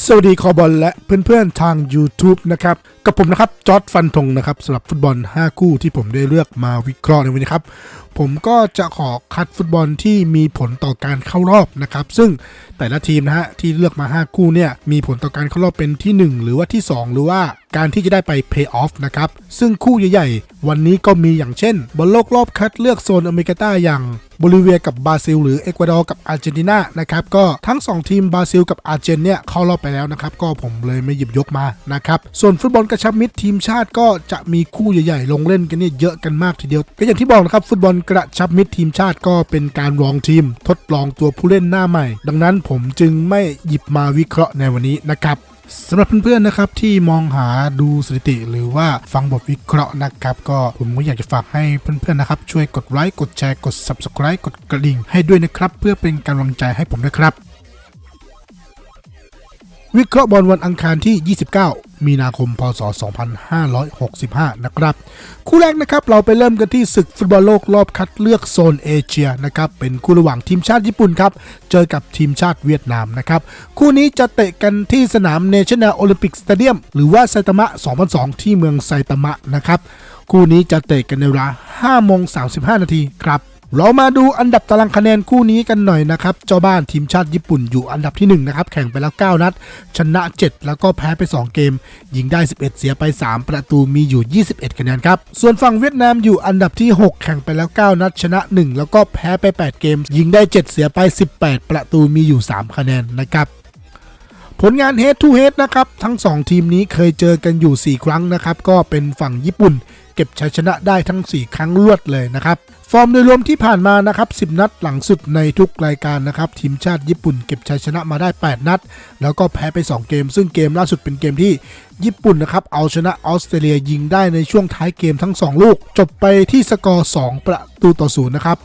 สวัสดีคอบอลและเพื่อนๆทาง YouTube นะครับ กับผมนะครับจอร์ดฟันธงนะครับสำหรับฟุตบอล 5 คู่ที่ผมได้เลือกมาวิเคราะห์ในวันนี้ครับ ผมก็จะขอคัดฟุตบอลที่มีผลต่อการเข้ารอบนะครับ ซึ่งแต่ละทีมนะฮะที่เลือกมา 5 คู่เนี่ยมีผลต่อการเข้ารอบเป็นที่ 1 หรือว่าที่ 2 หรือว่า การที่จะได้ไปเพย์ออฟนะครับ ซึ่งคู่ใหญ่ๆ วันนี้ก็มีอย่างเช่นบอลโลกรอบคัดเลือกโซนอเมริกาใต้อย่างบลิเวียกับบราซิล หรือเอกวาดอร์กับอาร์เจนตินานะครับก็ทั้ง 2 ทีมบราซิลกับอาร์เจนเนี่ยเข้ารอบไปแล้วนะครับก็ผมเลยไม่หยิบยกมานะครับส่วนฟุตบอลกระชับมิตรทีมชาติก็จะมีคู่ใหญ่ๆ ลงเล่นกันเนี่ยเยอะกันมากทีเดียว ก็อย่างที่บอกนะครับฟุตบอลกระชับมิตรทีมชาติก็เป็นการลองทีม ทดลองตัวผู้เล่นหน้าใหม่ ดังนั้นผมจึงไม่หยิบมาวิเคราะห์ในวันนี้นะครับ สำหรับเพื่อนๆนะครับที่มองหาดูสถิติหรือว่าฟังบทวิเคราะห์นะครับ ก็ผมก็อยากจะฝากให้เพื่อนๆนะครับ ช่วยกดไลค์กดแชร์กด Subscribe กดกระดิ่ง ให้ด้วยนะครับ เพื่อเป็นกำลังใจให้ผมด้วยครับ วิเคราะห์บอลวันอังคารที่ 29 มีนาคม พศ 2565 นะครับ คู่แรกนะครับเราไปเริ่มกันที่ศึกฟุตบอลโลกรอบคัดเลือกโซนเอเชียนะครับเป็นคู่ระหว่างทีมชาติญี่ปุ่นครับเจอกับทีมชาติเวียดนามนะครับคู่นี้จะเตะกันที่สนามเนชั่นแนลโอลิมปิกสเตเดียมหรือว่าไซตามะ 2002 ที่เมืองไซตามะนะครับคู่นี้จะเตะกันในเวลา5โมง35 นาทีครับ เรามาดูอันดับตารางคะแนนคู่นี้กันหน่อยนะครับ เจ้าบ้านทีมชาติญี่ปุ่นอยู่อันดับที่1นะครับ แข่งไปแล้ว 9 นัด ชนะ 7 แล้วก็แพ้ไป 2 เกม ยิงได้ 11 เสียไป 3 ประตูมีอยู่ 21 คะแนนครับ ส่วนฝั่งเวียดนามอยู่อันดับที่ 6 แข่งไปแล้ว 9 นัด ชนะ 1 แล้วก็แพ้ไป 8 เกม ยิงได้ 7 เสียไป 18 ประตูมีอยู่ 3 คะแนนนะครับผลงาน Head to Head นะครับ ทั้ง 2 ทีมนี้เคยเจอกันอยู่ 4 ครั้งนะครับ ก็เป็นฝั่งญี่ปุ่น เก็บชัยชนะได้ทั้ง 4 ครั้งรวดเลยนะครับ ฟอร์มโดยรวมที่ผ่านมานะครับ 10 นัดหลังสุดในทุกรายการนะครับ ทีมชาติญี่ปุ่นเก็บชัยชนะมาได้ 8 นัด แล้วก็แพ้ไป 2 เกม ซึ่งเกมล่าสุดเป็นเกมที่ญี่ปุ่นนะครับเอาชนะออสเตรเลียยิงได้ในช่วงท้ายเกมทั้ง 2 ลูก จบไปที่สกอร์ 2 ประตูต่อศูนย์นะครับ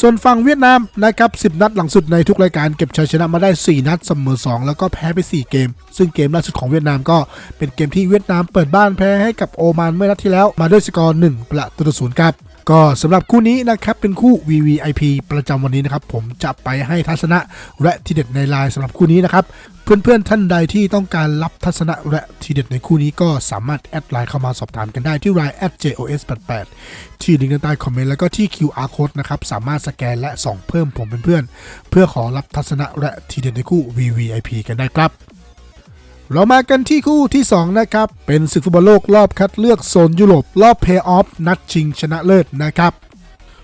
ส่วนฝั่งเวียดนามนะครับ10 นัดหลังสุดในทุกรายการเก็บชัยชนะมาได้ 4 นัดเสมอ 2 แล้วก็แพ้ไป 4 เกม ซึ่งเกมล่าสุดของเวียดนามก็เป็นเกมที่เวียดนามเปิดบ้านแพ้ให้กับโอมานเมื่อนัดที่แล้วมาด้วยสกอร์1ประตูต่อศูนย์ครับ ก็สำหรับคู่นี้นะครับเป็นคู่ VVIP ประจำวันนี้นะครับ ผมจะไปให้ทัศนะและทีเด็ดในไลน์สำหรับคู่นี้นะครับเพื่อนๆท่านใดที่ต้องการรับทัศนะและทีเด็ดในคู่นี้ก็สามารถแอดไลน์เข้ามาสอบถามกันได้ที่ไลน์ @jos88 ที่ลิงก์ด้านใต้คอมเมนต์แล้วก็ที่ QR code นะครับสามารถสแกนและส่องเพิ่มผมเป็นเพื่อน เพื่อขอรับทัศนะและทีเด็ดในคู่ VVIP กันได้ครับ เรามากันที่คู่ที่ 2 นะครับ เป็นศึกฟุตบอลโลกรอบคัดเลือกโซนยุโรปรอบเพย์ออฟนัดชิงชนะเลิศนะครับ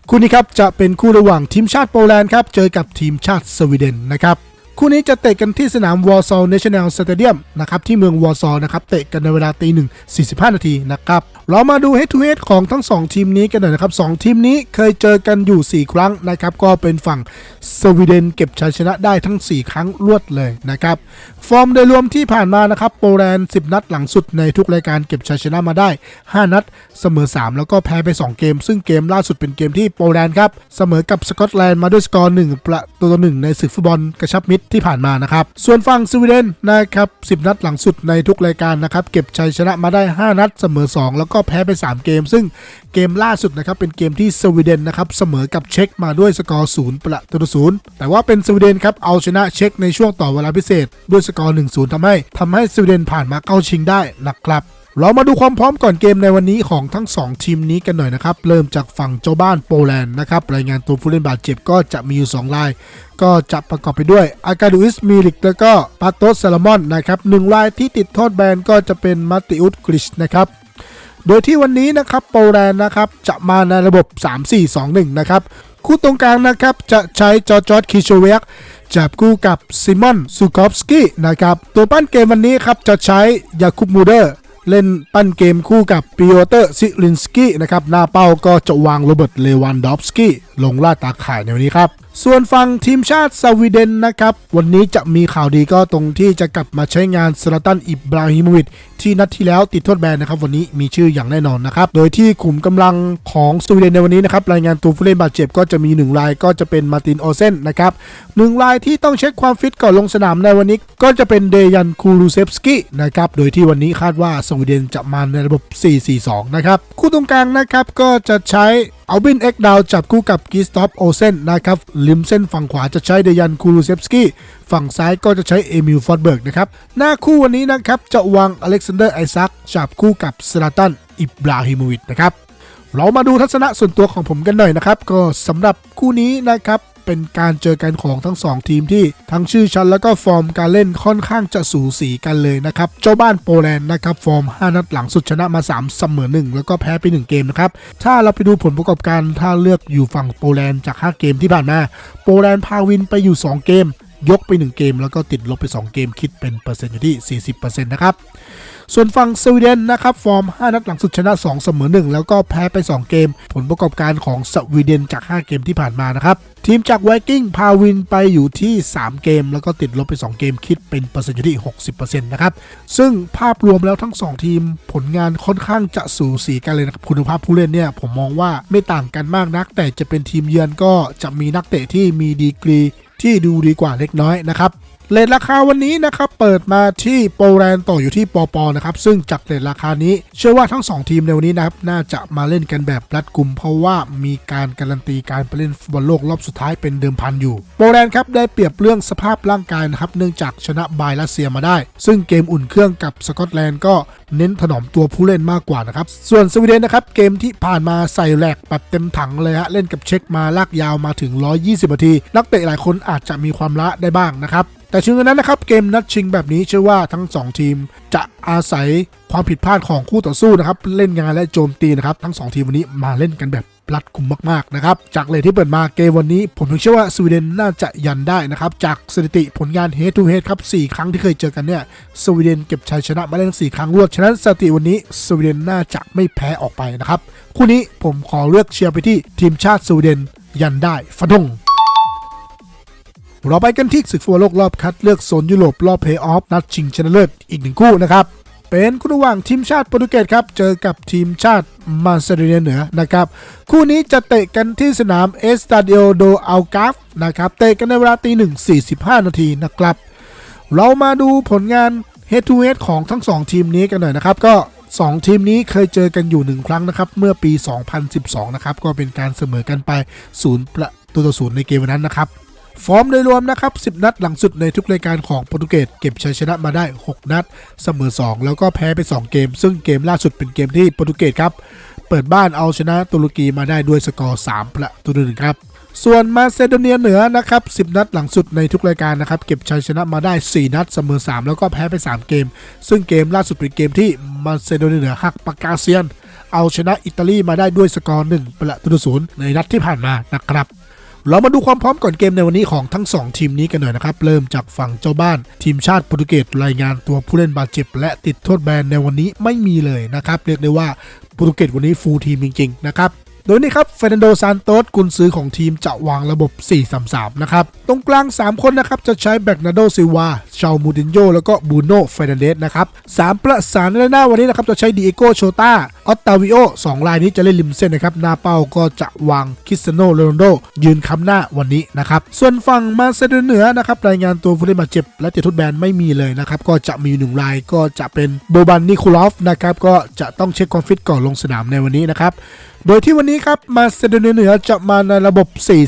คู่นี้ครับจะเป็นคู่ระหว่างทีมชาติโปแลนด์ครับเจอกับทีมชาติสวีเดนนะครับ คู่นี้จะเตะกันที่สนามวอร์ซอลเนชั่นแนลสเตเดียมนะครับที่เมืองวอร์ซอลนะครับเตะกันในเวลาตีหนึ่ง45 นาทีนะครับเรามาดู head to head ของทั้ง 2 ทีมนี้กันหน่อยนะครับ 2 ทีมนี้เคยเจอกันอยู่ 4 ครั้งนะครับ ก็เป็นฝั่งสวีเดนเก็บชัยชนะได้ทั้ง 4 ครั้งรวดเลยนะครับ ฟอร์มโดยรวมที่ผ่านมานะครับโปแลนด์ 10 นัดหลังสุดในทุกรายการเก็บชัยชนะมาได้ 5 นัด เสมอ 3 แล้วก็แพ้ไป 2 เกม ซึ่งเกมล่าสุดเป็นเกมที่โปแลนด์ครับเสมอกับสกอตแลนด์มาด้วยสกอร์1ประตูต่อ1ในศึกฟุตบอลกระชับมิตรที่ผ่านมานะครับ ส่วนฝั่งสวีเดนนะครับ 10 นัดหลังสุดในทุกรายการนะครับ เก็บชัยชนะมาได้ 5 นัดเสมอ 2 แล้วก็แพ้ไป 3 เกม ซึ่งเกมล่าสุดนะครับ เป็นเกมที่สวีเดนนะครับ เสมอกับเช็กมาด้วยสกอร์0ประตูต่อศูนย์แต่ว่าเป็นสวีเดนครับเอาชนะเช็กในช่วงต่อเวลาพิเศษ ด้วยสกอร์1-0ทำให้ทำให้สวีเดนผ่านมาเข้าชิงได้นะครับ เรามาดูความพร้อมก่อนเกมในวันนี้ของทั้ง 2 ทีมนี้กันหน่อยนะครับ เริ่มจากฝั่งเจ้าบ้านโปแลนด์นะครับ รายงานตัวผู้เล่นบาดเจ็บก็จะมีอยู่ 2 ราย ก็จะประกอบไปด้วยอากาดูอิสมิลิก แล้วก็ปาโตสซาลามอนนะครับหนึ่งรายที่ติดโทษแบนก็จะเป็นมาติอุสกริชนะครับโดยที่วันนี้นะครับโปแลนด์นะครับจะมาในระบบ 3-4-2-1 นะครับคู่ตรงกลางนะครับจะใช้จอร์จอดคิโชเวกจับคู่กับซิมอนซูคอฟสกี้นะครับตัวปั้นเกมวันนี้ครับจะใช้ยาคุบมูเดอร์ เล่นปั้นเกมคู่กับปิโอเตอร์ซิลินสกี้นะครับหน้าเป้าก็จะวางโรเบิร์ตเลวันดอฟสกี้ลงล่าตาข่ายในวันนี้ครับ ส่วนฝั่งทีมชาติสวีเดนนะครับ วันนี้จะมีข่าวดีก็ตรงที่จะกลับมาใช้งานสลาตันอิบราฮิโมวิชที่นัดที่แล้วติดโทษแบนนะครับ วันนี้มีชื่ออย่างแน่นอนนะครับ โดยที่ขุมกำลังของสวีเดนในวันนี้นะครับ รายงานตัวผู้เล่นบาดเจ็บก็จะมี 1 รายก็จะเป็นมาตินโอเซนนะครับหนึ่งรายที่ต้องเช็คความฟิตก่อนลงสนามในวันนี้ ก็จะเป็นเดยันคูลูเซฟสกี้นะครับโดยที่วันนี้คาดว่าสวีเดนจะมาในระบบ 4-4-2 นะครับคู่ตรงกลางนะครับก็จะใช้เอาบินเอ็กดาวจับคู่กับกีสตอฟโอเซนนะครับริมเส้นฝั่งขวาจะใช้เดยันคูรูเซฟสกี้ฝั่งซ้ายก็จะใช้เอมิลฟอร์ดเบิร์กนะครับ หน้าคู่วันนี้นะครับ จะวางอเล็กซานเดอร์ไอซักจับคู่กับสลาตันอิบราฮิโมวิชนะครับ เรามาดูทัศนะส่วนตัวของผมกันหน่อยนะครับ ก็สำหรับคู่นี้นะครับ เป็นการเจอกันของทั้ง 2 ทีมที่ทั้งชื่อชั้นแล้วก็ฟอร์มการเล่นค่อนข้างจะสูสีกันเลยนะครับ เจ้าบ้านโปแลนด์นะครับฟอร์ม 5 นัดหลังสุดชนะมา 3 เสมอ 1 แล้วก็แพ้ไป 1 เกมนะครับ ถ้าเราไปดูผลประกอบการถ้าเลือกอยู่ฝั่งโปแลนด์จาก 5 เกมที่ผ่านมาโปแลนด์พาวินไปอยู่ 2 เกม ยกไป 1 เกม แล้วก็ติดลบไป 2 เกมคิดเป็นเปอร์เซ็นต์อยู่ที่ 40%นะครับ ส่วนฝั่งสวีเดนนะครับฟอร์ม 5 นัดหลังสุดชนะ 2 เสมอ 1 แล้วก็แพ้ไป 2 เกม ผลประกอบการของสวีเดนจาก 5 เกมที่ผ่านมานะครับทีมจากไวกิ้งพาวินไปอยู่ที่ 3 เกม แล้วก็ติดลบไป 2 เกมคิดเป็นเปอร์เซ็นต์อยู่ที่ 60%นะครับ ซึ่งภาพรวมแล้วทั้ง 2 ทีมผลงานค่อนข้างจะสูสีกันเลยนะครับ คุณภาพผู้เล่นเนี่ย ผมมองว่าไม่ต่างกันมากนัก แต่จะเป็นทีมเยือนก็จะมีนักเตะที่มีดีกรีที่ดูดีกว่าเล็กน้อยนะครับ เลทราคาวันนี้นะครับเปิดมาที่โปแลนด์ต่ออยู่ที่ปอปอนะครับซึ่งจากเลทราคานี้ เชื่อว่าทั้ง 2 ทีมในวันนี้นะครับน่าจะมาเล่นกันแบบรัดกุม เพราะว่ามีการการันตีการไปเล่นฟุตบอลโลกรอบสุดท้ายเป็นเดิมพันอยู่ โปแลนด์ครับได้เปรียบเรื่องสภาพร่างกายนะครับเนื่องจากชนะบายรัสเซียมาได้ ซึ่งเกมอุ่นเครื่องกับสกอตแลนด์ก็เน้นถนอมตัวผู้เล่นมากกว่านะครับส่วนสวีเดนนะครับเกมที่ผ่านมาใส่แหลกแบบเต็มถังเลยฮะเล่นกับเช็คมาลากยาวมาถึง 120นาที นักเตะหลายคนอาจจะมีความละได้บ้างนะครับ แต่ถึงกระนั้นนะครับเกมนัดชิงแบบนี้เชื่อว่าทั้ง 2 ทีม จะอาศัยความผิดพลาดของคู่ต่อสู้นะครับเล่นงานและโจมตีนะครับทั้ง 2 ทีมวันนี้มาเล่นกันแบบรัดกุมมากๆนะครับจากเลยที่เปิดมาเกมวันนี้ ผมยังเชื่อว่าสวีเดนน่าจะยันได้นะครับจากสถิติผลงาน head to head ครับ4ครั้งที่เคยเจอกันเนี่ยสวีเดนเก็บชัยชนะมาได้ทั้ง4ครั้งรวดฉะนั้นสถิติวันนี้สวีเดนน่าจะไม่แพ้ออกไปนะครับคู่นี้ผมขอเลือกเชียร์ไปที่ทีมชาติสวีเดนยันได้ฟันธง เราไปกันที่ศึกฟุตบอลโลกรอบคัดเลือกโซนยุโรปรอบเพลย์ออฟนัดชิงชนะเลิศอีกหนึ่งคู่นะครับเป็นคู่ระหว่างทีมชาติโปรตุเกสครับ เจอกับทีมชาติมาซิโดเนียเหนือนะครับ คู่นี้จะเตะกันที่สนามเอสตาเดโอโดอัลกาฟนะครับ เตะกันในเวลาตีหนึ่งสี่สิบห้านาทีนะครับ เรามาดูผลงาน head to head ของทั้ง 2 ทีมนี้กันหน่อยนะครับ ก็ 2 ทีมนี้เคยเจอกันอยู่ 1 ครั้งนะครับ เมื่อปี 2012 นะครับ ก็เป็นการเสมอกันไป 0 ประตูต่อ0ในเกมนั้นนะครับ ฟอร์มโดยรวมนะครับ 10 นัดหลังสุดในทุกรายการของโปรตุเกสเก็บชัยชนะมาได้ 6 นัด เสมอ 2 แล้วก็แพ้ไป 2 เกม ซึ่งเกมล่าสุดเป็นเกมที่โปรตุเกสครับ เปิดบ้านเอาชนะตุรกีมาได้ด้วยสกอร์ 3 ประตูหนึ่งครับ ส่วนมาเซโดเนียเหนือนะครับ 10 นัดหลังสุดในทุกรายการนะครับ เก็บชัยชนะมาได้ 4 นัด เสมอ 3 แล้วก็แพ้ไป 3 เกม ซึ่งเกมล่าสุดเป็นเกมที่มาเซโดเนียเหนือหักปากกาเซียน เอาชนะอิตาลีมาได้ด้วยสกอร์ 1 ประตูศูนย์ในนัดที่ผ่านมานะครับ เรามาดูความพร้อมก่อนเกมในวันนี้ของทั้ง 2 ทีมนี้กันหน่อยนะครับ เริ่มจากฝั่งเจ้าบ้าน ทีมชาติโปรตุเกสรายงานตัวผู้เล่นบาดเจ็บ และติดโทษแบนในวันนี้ไม่มีเลยนะครับ เรียกได้ว่าโปรตุเกสวันนี้ฟูลทีมจริงๆนะครับ โดยนี่ครับเฟรนันโดซานโตสกุนซือของทีมจะวางระบบ 4-3-3 นะครับ ตรงกลาง 3 คนนะครับ จะใช้แบกนาโดซิวาชามูดินโยแล้วก็บูโน่เฟรนันเดสนะครับสามประสานในหน้าวันนี้นะครับ จะใช้ดีเอโกโชตาออตตาวิโอสองรายนี้จะเล่นริมเส้นนะครับ หน้าเป้าก็จะวางคริสเตโนโรนัลโด ยืนค้ำหน้าวันนี้นะครับ ส่วนฝั่งมาเซโดเนียเหนือนะครับ รายงานตัวผู้เล่นบาดเจ็บ และติดทดแบนไม่มีเลยนะครับ ก็จะมีหนึ่งรายก็จะเป็นโบบันนิโคลอฟนะครับก็จะต้องเช็คความฟิตก่อนลงสนามในวันนี้นะครับ โดยที่วันนี้ครับมาเซิโดเนียเหนือจะมาในระบบ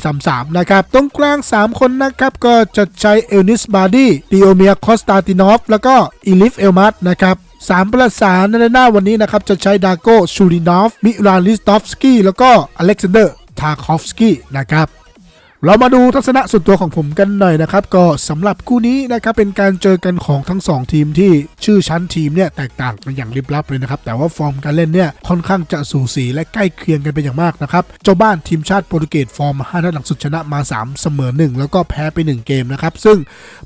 4-3-3 นะครับ ตรงกลาง 3 คนนะครับ ก็จะใช้เอลนิสบาร์ดี้ดิโอเมียคอสตาตินอฟ แล้วก็อีลิฟเอลมัสนะครับสามประสานในหน้าวันนี้นะครับ จะใช้ดาโกชูรินอฟ มิรานลิสตอฟสกี้แล้วก็อเล็กซานเดอร์ทาคอฟสกี้นะครับ เรามาดูทัศนะส่วนตัวของผมกันหน่อยนะครับ ก็สำหรับคู่นี้นะครับเป็นการเจอกันของทั้ง 2 ทีมที่ชื่อชั้นทีมเนี่ยแตกต่างกันอย่างลิบลับเลยนะครับ แต่ว่าฟอร์มการเล่นเนี่ยค่อนข้างจะสูสีและใกล้เคียงกันเป็นอย่างมากนะครับ เจ้าบ้านทีมชาติโปรตุเกสฟอร์ม5นัดหลังสุดชนะมา 3 เสมอ 1 แล้วก็แพ้ไป 1 เกมนะครับ ซึ่ง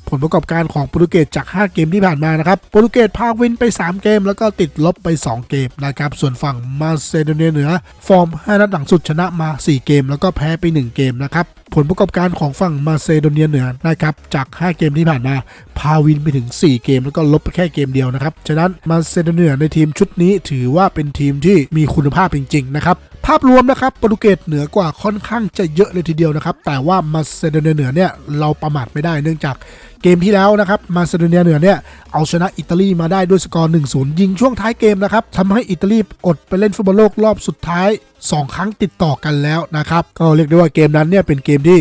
ผลประกอบการของโปรตุเกสจาก 5 เกมที่ผ่านมานะครับโปรตุเกสพาวินไป 3 เกม แล้วก็ติดลบไป 2 เกมนะครับส่วนฝั่งมาเซโดเนียเหนือ ฟอร์ม5นัดหลังสุดชนะมา 4 เกม แล้วก็แพ้ไป 1 เกมนะครับผลประกอบการของฝั่งมาซิโดเนียเหนือนะครับจาก 5 เกมที่ผ่านมา พาวินไปถึง 4 เกมแล้วก็ลบไปแค่เกมเดียวนะครับ ฉะนั้นมาซิโดเนียในทีมชุดนี้ถือว่าเป็นทีมที่มีคุณภาพจริงๆนะครับภาพรวมนะครับโปรตุเกสเหนือกว่าค่อนข้างจะเยอะเลยทีเดียวนะครับ แต่ว่ามาซิโดเนียเหนือเนี่ยเราประมาทไม่ได้เนื่องจากเกมที่แล้วนะครับมาซิโดเนียเหนือเนี่ยเอาชนะอิตาลีมาได้ด้วยสกอร์ 1-0 ยิงช่วงท้ายเกมนะครับทำให้อิตาลีอดไปเล่นฟุตบอลโลกรอบสุดท้าย 2 ครั้งติดต่อกันแล้วนะครับ ก็เรียกได้ว่าเกมนั้นเนี่ยเป็นเกมที่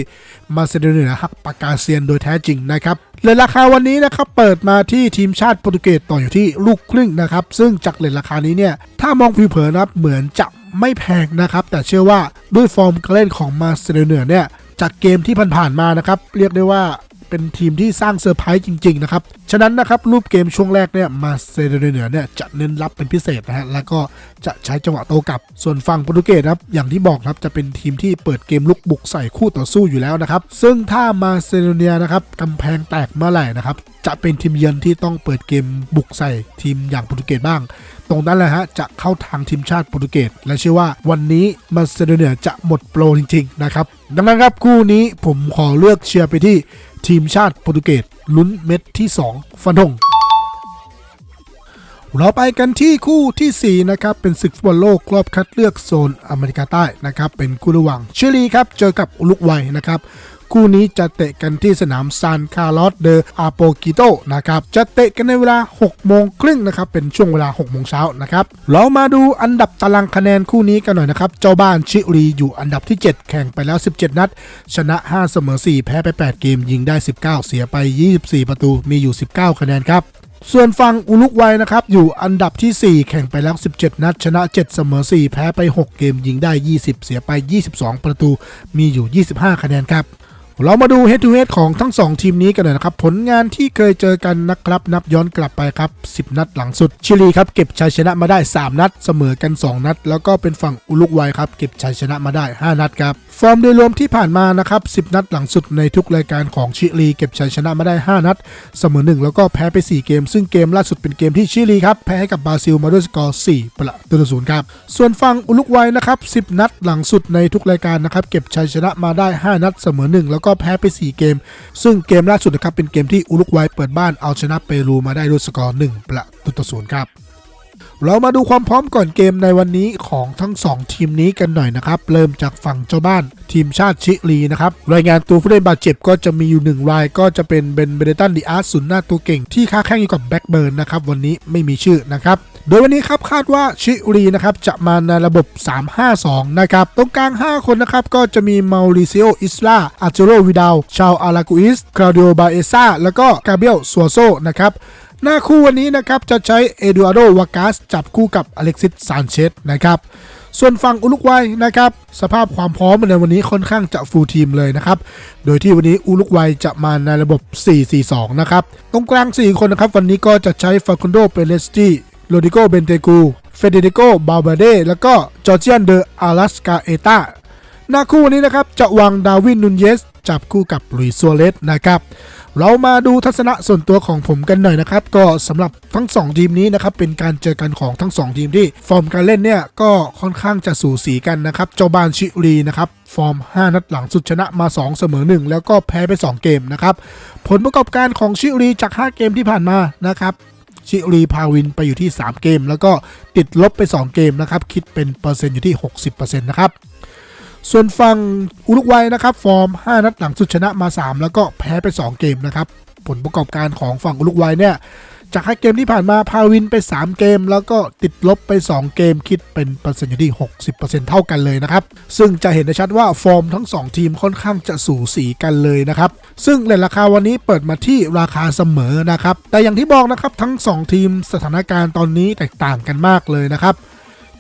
มาเซิโดเนียหักปากกาเซียนโดยแท้จริงนะครับเลยราคาวันนี้นะครับเปิดมาที่ทีมชาติโปรตุเกสต่ออยู่ที่ลูกครึ่งนะครับ ซึ่งจากเลทราคานี้เนี่ยถ้ามองผิวเผินนะครับเหมือนจะไม่แพงนะครับ แต่เชื่อว่าด้วยฟอร์มการเล่นของมาเซิโดเนียเนี่ยจากเกมที่ผ่านๆมานะครับ เรียกได้ว่า เป็นทีมที่สร้างเซอร์ไพรส์จริง ๆ นะครับ ฉะนั้นนะครับรูปเกมช่วงแรกเนี่ยมาเซเดเนียเนี่ยจะเน้นรับเป็นพิเศษนะฮะแล้วก็จะใช้จังหวะโตกลับ ส่วนฝั่งโปรตุเกสครับอย่างที่บอกครับจะเป็นทีมที่เปิดเกมลุกบุกใส่คู่ต่อสู้อยู่แล้วนะครับ ซึ่งถ้ามาเซเดเนียนะครับกำแพงแตกเมื่อไหร่นะครับจะเป็นทีมเยือนที่ต้องเปิดเกมบุกใส่ทีมอย่างโปรตุเกสบ้าง ตรงนั้นแหละฮะจะเข้าทางทีมชาติโปรตุเกสและเชื่อว่าวันนี้มาเซิโดเนียจะหมดโปรจริงๆนะครับดังนั้นครับคู่นี้ผมขอเลือกเชียร์ไปที่ ทีมชาติโปรตุเกสลุ้นเม็ดที่ 2 ฟันธง เราไปกันที่คู่ทีสี่ 4 นะครับ เป็นศึกฟุตบอลโลกรอบคัดเลือกโซนอเมริกาใต้นะครับ เป็นคู่ระหว่างชิลีครับ เจอกับอุรุกวัยนะครับ คู่นี้จะเตะกันที่สนามซานคาร์ลอสเดออาโปกิโตนะครับ จะเตะกันในเวลา 6 โมงครึ่งนะครับ เป็นช่วงเวลา 6 โมงเช้านะครับ เรามาดูอันดับตารางคะแนนคู่นี้กันหน่อยนะครับ เจ้าบ้านชิลีอยู่อันดับที่ 7 แข่งไปแล้ว 17 นัด ชนะ 5 เสมอ 4 แพ้ไป 8 เกม ยิงได้ 19 เสียไป 24 ประตู มีอยู่ 19 คะแนนครับ ส่วนฝั่งอุลุกวัยนะครับ อยู่อันดับที่ 4 แข่งไปแล้ว 17 นัด ชนะ 7 เสมอ 4 แพ้ไป 6 เกมยิงได้ 20 เสียไป 22 ประตูมีอยู่ 25 คะแนนครับ เรามาดู head to head ของทั้ง 2 ทีมนี้กันหน่อยนะครับ ผลงานที่เคยเจอกันนะครับ นับย้อนกลับไปครับ 10 นัดหลังสุด ชิลีครับ เก็บชัยชนะมาได้ 3 นัด เสมอกัน 2 นัด แล้วก็เป็นฝั่งอุลุกวัยครับเก็บชัยชนะมาได้ 5 นัดครับฟอร์มโดยรวมที่ผ่านมานะครับ 10 นัดหลังสุดในทุกรายการของชิลี เก็บชัยชนะมาได้ 5 นัด เสมอ 1 แล้วก็แพ้ไป 4 เกม ซึ่งเกมล่าสุดเป็นเกมที่ชิลีครับแพ้ให้กับบราซิลมาด้วยสกอร์ 4 ประตูต่อศูนย์ครับส่วนฝั่งอุลุกวัยนะครับ 10 นัดหลังสุดในทุกรายการนะครับเก็บชัยชนะมาได้ 5 นัดเสมอ 1 แล้วก็แพ้ไป 4 เกม ซึ่งเกมล่าสุดนะครับเป็นเกมที่อุลุกวัยเปิดบ้านเอาชนะเปรูมาได้ด้วยสกอร์1ประตูต่อศูนย์ครับ เรามาดูความพร้อมก่อนเกมในวันนี้ของทั้ง 2 ทีมนี้กันหน่อยนะครับ เริ่มจากฝั่งเจ้าบ้านทีมชาติชิลีนะครับ รายงานตัวผู้เล่นบาดเจ็บก็จะมีอยู่หนึ่งราย ก็จะเป็นเบนเบเดตันดิอาร์สุนย์หน้าตัวเก่งที่ค้าแข่งอยู่กับแบ็กเบิร์นนะครับวันนี้ไม่มีชื่อนะครับโดยวันนี้ครับคาดว่าชิลีนะครับจะมาในระบบ 3-5-2 นะครับ ตรงกลาง 5 คนนะครับ ก็จะมีมาริซิโออิสลาอาเจโรวิดาลชาวอารากุอิสคลาดิโอบาเอซ่าแล้วก็กาเบียลซัวโซนะครับ หน้าคู่วันนี้นะครับจะใช้เอดูอาร์โดวากาสจับคู่กับอเล็กซิสซานเชสนะครับ ส่วนฝั่งอุลุกวัยนะครับสภาพความพร้อมในวันนี้ค่อนข้างจะฟูลทีมเลยนะครับ โดยที่วันนี้อุลุกวัยจะมาในระบบ 4-4-2 นะครับ ตรงกลาง 4 คนนะครับวันนี้ก็จะใช้ฟาคุนโดเปเลสตีโรดิโกเบนเตกูเฟเดริโกบาเบเดแล้วก็จอร์เจียนเดออารัสกาเอตาหน้าคู่นี้นะครับจะวางดาวินนุนเยสจับคู่กับลุยซัวเรสนะครับ เรามาดูทัศนะส่วนตัวของผมกันหน่อยนะครับ ก็สำหรับทั้ง 2 ทีมนี้นะครับ เป็นการเจอกันของทั้ง 2 ทีมที่ ฟอร์มการเล่นเนี่ยก็ค่อนข้างจะสูสีกันนะครับ เจ้าบ้านชิลีนะครับฟอร์ม 5 นัดหลังสุดชนะมา 2 เสมอ 1 แล้วก็แพ้ไป 2 เกมนะครับ ผลประกอบการของชิลีจาก 5 เกมที่ผ่านมานะครับชิลีพาวินไปอยู่ที่ 3 เกม แล้วก็ติดลบไป 2 เกมนะครับคิดเป็นเปอร์เซ็นต์อยู่ที่ 60%นะครับ ส่วนฝั่งอุรุกวัยนะครับ ฟอร์ม 5 นัดหลังสุดชนะมา 3 แล้วก็แพ้ไป 2 เกมนะครับ ผลประกอบการของฝั่งอุรุกวัยเนี่ยจาก5เกมที่ผ่านมาพาวินไป 3 เกม แล้วก็ติดลบไป 2 เกมคิดเป็นเปอร์เซ็นต์อยู่ที่ 60%เท่ากันเลยนะครับ ซึ่งจะเห็นได้ชัดว่าฟอร์มทั้ง 2 ทีมค่อนข้างจะสูสีกันเลยนะครับ ซึ่งเลทราคาวันนี้เปิดมาที่ราคาเสมอนะครับ แต่อย่างที่บอกนะครับทั้ง 2 ทีมสถานการณ์ตอนนี้แตกต่างกันมากเลยนะครับ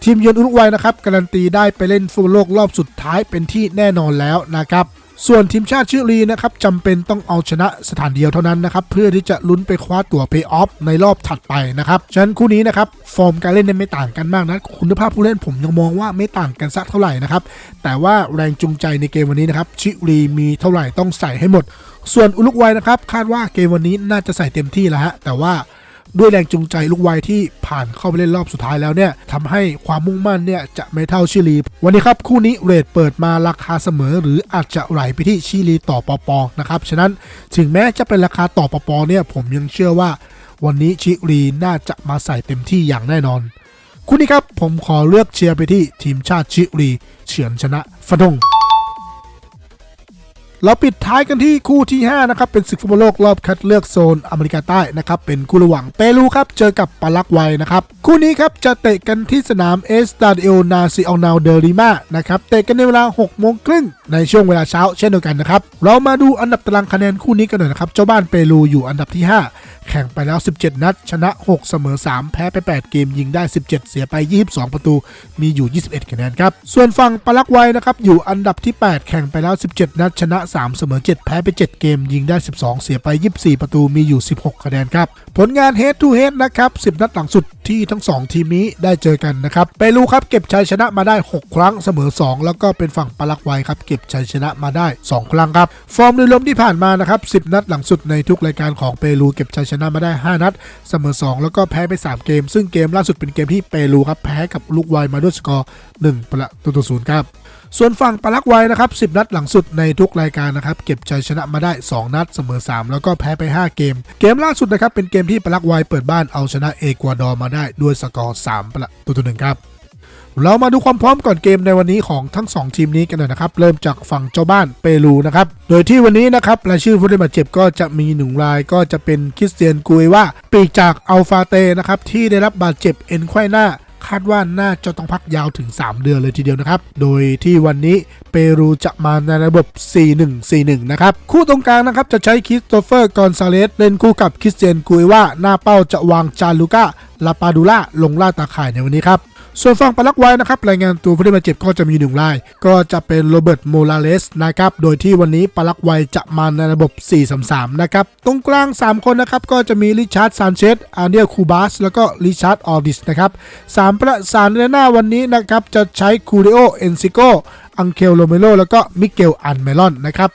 ทีมเยือนอุรุกวัยนะครับการันตีได้ไปเล่นฟุตบอลโลกรอบสุดท้ายเป็นที่แน่นอนแล้วนะครับ ส่วนทีมชาติชิลีนะครับจำเป็นต้องเอาชนะสถานเดียวเท่านั้นนะครับเพื่อที่จะลุ้นไปคว้าตั๋วเพย์ออฟในรอบถัดไปนะครับฉะนั้นคู่นี้นะครับฟอร์มการเล่นเนี่ยไม่ต่างกันมากนะคุณภาพผู้เล่นผมยังมองว่าไม่ต่างกันสักเท่าไหร่นะครับแต่ว่าแรงจูงใจในเกมวันนี้นะครับชิลีมีเท่าไหร่ต้องใส่ให้หมด ส่วนอุรุกวัยนะครับคาดว่าเกมวันนี้น่าจะใส่เต็มที่แล้วฮะแต่ว่า ด้วยแรงจูงใจลูกวัยที่ผ่านเข้าไปเล่นรอบสุดท้ายแล้วเนี่ยทำให้ความมุ่งมั่นเนี่ยจะไม่เท่าชิลี วันนี้ครับคู่นี้เรทเปิดมาราคาเสมอ หรืออาจจะไหลไปที่ชิลีต่อปอปอนะครับฉะนั้นถึงแม้จะเป็นราคาต่อปอปอเนี่ยผมยังเชื่อว่า วันนี้ชิลีน่าจะมาใส่เต็มที่อย่างแน่นอนคู่นี้ครับผมขอเลือกเชียร์ไปที่ทีมชาติชิลีเฉือนชนะฟะดง เราปิดท้ายกันที่คู่ที่ 5 นะครับ เป็นศึกฟุตบอลโลกรอบคัดเลือกโซนอเมริกาใต้นะครับ เป็นคู่ระหว่างเปรูครับ เจอกับปารากวัยนะครับ คู่นี้ครับ จะเตะกันที่สนามเอสตาดิโอนาซิออนาเดริมานะครับ เตะกันในเวลา 6 โมงครึ่งในช่วงเวลาเช้าเช่นเดียวกันนะครับ เรามาดูอันดับตารางคะแนนคู่นี้กันหน่อยนะครับ เจ้าบ้านเปรูอยู่อันดับที่ 5 แข่งไปแล้ว 17 นัด ชนะ 6 เสมอ 3 แพ้ไป 8 เกมยิงได้ 17 เสียไป 22 ประตู มีอยู่ 21 คะแนนครับ ส่วนฝั่งปารากวัยนะครับ อยู่อันดับที่ 8 แข่งไปแล้ว 17 นัด ชนะ 3 เสมอ 7 แพ้ไป 7 เกมยิงได้ 12 เสียไป 24 ประตู มีอยู่ 16 คะแนนครับ ผลงาน head to head นะครับ 10 นัดหลังสุดที่ทั้ง 2 ทีมนี้ได้เจอกันนะครับ เปรูครับเก็บชัยชนะมาได้ 6 ครั้งเสมอ 2 แล้วก็เป็นฝั่งปารากวัยครับเก็บชัยชนะมาได้ 2 ครั้งครับ ฟอร์มโดยรวมที่ผ่านมานะครับ 10 นัดหลังสุดในทุกรายการของเปรูเก็บชัยชนะนะมาได้ 5 นัด เสมอ 2 แล้วก็แพ้ไป 3 เกม ซึ่งเกมล่าสุดเป็นเกมที่เปรูครับ แพ้กับลูกไวมาด้วยสกอร์1ประตูต่อศูนย์ครับส่วนฝั่งปารากวัยนะครับ 10 นัดหลังสุดในทุกรายการนะครับ เก็บชัยชนะมาได้ 2 นัดเสมอ 3 แล้วก็แพ้ไป 5 เกม เกมล่าสุดนะครับ เป็นเกมที่ปารากวัยเปิดบ้านเอาชนะเอกวาดอร์มาได้ด้วยสกอร์ 3 ประตูต่อหนึ่งครับ เรามาดูความพร้อมก่อนเกมในวันนี้ของทั้ง 2 ทีมนี้กันหน่อยนะครับ เริ่มจากฝั่งเจ้าบ้านเปรูนะครับ โดยที่วันนี้นะครับรายชื่อผู้ได้บาดเจ็บก็จะมีหนึ่งรายก็จะเป็นคริสเตียนกุยว่าปีกจากอัลฟาเตนะครับที่ได้รับบาดเจ็บเอ็นไขว้หน้าคาดว่าน่าจะต้องพักยาวถึง 3 เดือนเลยทีเดียวนะครับ โดยที่วันนี้เปรูจะมาในระบบ 4-1-4-1 นะครับ คู่ตรงกลางนะครับจะใช้คริสโตเฟอร์กอนซาเลสเล่นคู่กับคริสเตียนกุยว่าหน้าเป้าจะวางจาลูก้าลาปาดูล่าลงล่าตาข่ายในวันนี้ครับ ส่วนฝั่งปารากวัยนะครับรายงานตัวผู้ได้บาดเจ็บก็จะมีหนึ่งราย ก็จะเป็นโรเบิร์ตโมราเลสนะครับโดยที่วันนี้ปารากวัยจะมาในระบบ 4-3-3 นะครับตรงกลาง 3 คนนะครับก็จะมีริชาร์ดซานเชสอาเนียคูบาสแล้วก็ริชาร์ดออร์ดิสนะครับสามประสานในหน้าวันนี้นะครับจะใช้คูริโอเอนซิโกอังเคลโรเมโลแล้วก็มิเกลอันเมลอนนะครับ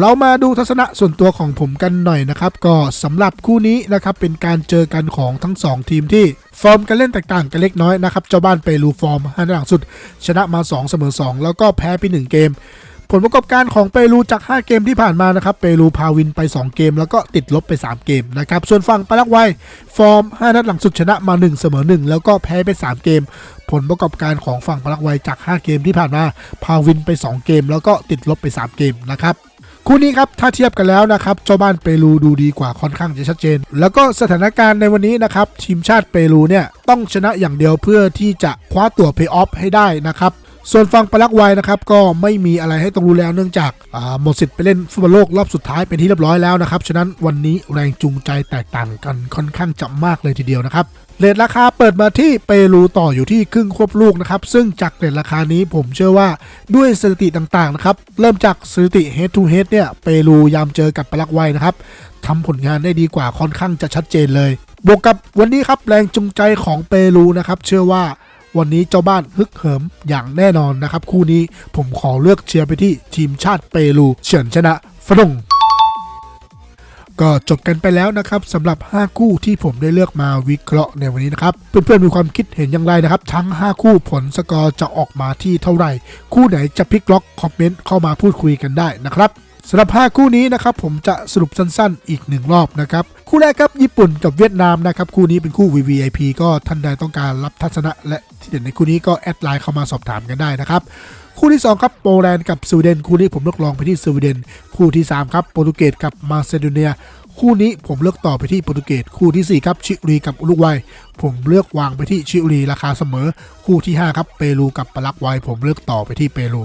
เรามาดูทัศนะส่วนตัวของผมกันหน่อยนะครับ ก็สำหรับคู่นี้นะครับเป็นการเจอกันของทั้ง 2 ทีมที่ฟอร์มการเล่นแตกต่างกันเล็กน้อยนะครับ เจ้าบ้านเปรูฟอร์มห้านัดหลังสุด ชนะมา 2 เสมอ 2 แล้วก็แพ้ไป1เกม ผลประกอบการของเปรูจาก 5 เกมที่ผ่านมานะครับ เปรูพาวินไป 2 เกม แล้วก็ติดลบไป 3 เกมนะครับ ส่วนฝั่งปารากวัยฟอร์ม 5 นัดหลังสุดชนะมา 1 เสมอ 1 แล้วก็แพ้ไป 3 เกม ผลประกอบการของฝั่งปารากวัยจาก 5 เกมที่ผ่านมา พาวินไป 2 เกม แล้วก็ติดลบไป 3 เกมนะครับ คู่นี้ครับถ้าเทียบกันแล้วนะครับเจ้าบ้านเปรูดูดีกว่าค่อนข้างจะชัดเจน แล้วก็สถานการณ์ในวันนี้นะครับทีมชาติเปรูเนี่ยต้องชนะอย่างเดียวเพื่อที่จะคว้าตั๋วเพย์ออฟให้ได้นะครับ ส่วนฝั่งปารากวัยนะครับก็ไม่มีอะไรให้ต้องรู้แล้วเนื่องจากาหมดสิทธิ์ไปเล่นฟุตบอลโลกรอบสุดท้ายเป็นที่เรียบร้อยแล้วนะครับฉะนั้นวันนี้แรงจูงใจแตกต่างกันค่อนข้างจะมากเลยทีเดียวนะครับเรทราคาเปิดมาที่เปรูต่ออยู่ที่ครึ่งควบลูกนะครับ ซึ่งจากเรทราคานี้ผมเชื่อว่าด้วยสถิติต่างๆนะครับ เริ่มจากสถิติ head to head เนี่ยเปรูยามเจอกับปารากวัยนะครับทำผลงานได้ดีกว่าค่อนข้างจะชัดเจนเลย บวกกับวันนี้ครับแรงจูงใจของเปรูนะครับ เชื่อว่า วันนี้เจ้าบ้านฮึกเหิมอย่างแน่นอนนะครับ คู่นี้ผมขอเลือกเชียร์ไปที่ทีมชาติเปรูเฉือนชนะฝรั่งก็จบกันไปแล้วนะครับสำหรับ 5 คู่ที่ผมได้เลือกมาวิเคราะห์ในวันนี้นะครับ เพื่อนๆมีความคิดเห็นอย่างไรนะครับ ทั้ง 5 คู่ผลสกอร์จะออกมาที่เท่าไหร่ คู่ไหนจะพลิกล็อกคอมเมนต์เข้ามาพูดคุยกันได้นะครับ สำหรับ5คู่นี้นะครับผมจะสรุปสั้นๆ อีกหนึ่งรอบนะครับคู่แรกครับญี่ปุ่นกับเวียดนามนะครับคู่นี้เป็นคู่ VVIP ก็ท่านใดต้องการรับทัศนะ และที่เด่นในคู่นี้ก็แอดไลน์เข้ามาสอบถามกันได้นะครับคู่ที่ 2 ครับโปแลนด์กับสวีเดนคู่นี้ผมเลือกลองไปที่สวีเดน คู่ที่ 3 ครับโปรตุเกสกับมาซิโดเนีย คู่นี้ผมเลือกต่อไปที่โปรตุเกสคู่ทีสี่4 ครับชิลีกับอุรุกวัยผมเลือกวางไปที่ชิลีราคาเสมอ คู่ที่ 5 ครับเปรูกับปารากวัยผมเลือกต่อไปที่เปรู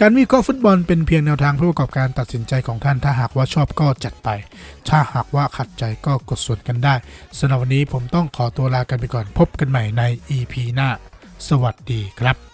การวิเคราะห์ฟุตบอลเป็นเพียงแนวทางผู้ประกอบการตัดสินใจของท่าน ถ้าหากว่าชอบก็จัดไป ถ้าหากว่าขัดใจก็กดส่วนกันได้สำหรับวันนี้ผมต้องขอตัวลากันไปก่อนพบกันใหม่ใน EP หน้า สวัสดีครับ